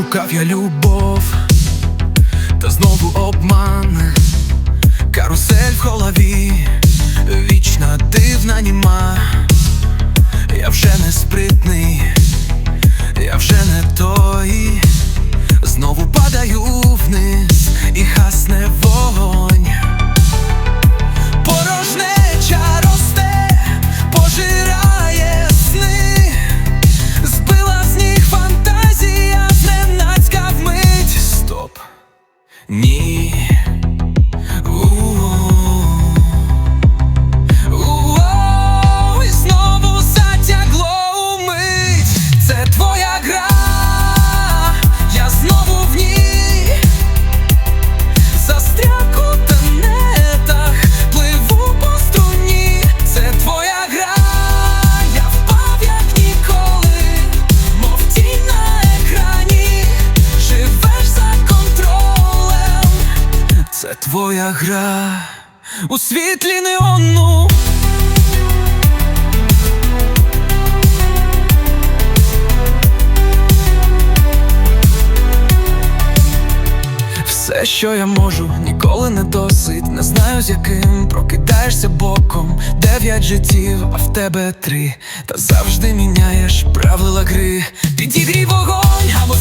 Шукав я любов, та знову обман, карусель в голові, Це твоя гра, я знову в ній. Застряг у тенетах, пливу по струні, це твоя гра, я впав як ніколи, мов тінь на екрані, живеш за контролем, це твоя гра. У світлі неону. Все, що я можу, ніколи не досить. Не знаю, з яким прокидаєшся боком. Дев'ять життів, а в тебе три. Та завжди міняєш правила гри. Підігрій вогонь, або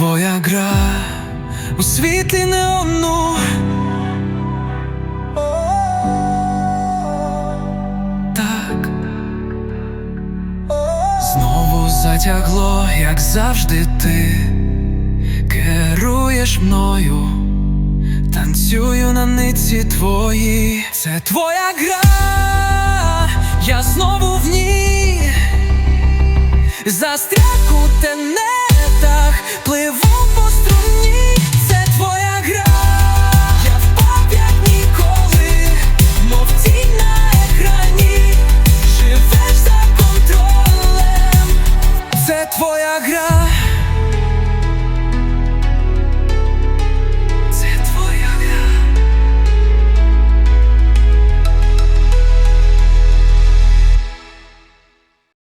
твоя гра у світлі неону. Так. Знову затягло, як завжди ти керуєш мною, танцюю на ниці твої, це твоя гра, я знову в ній, застряг у пливу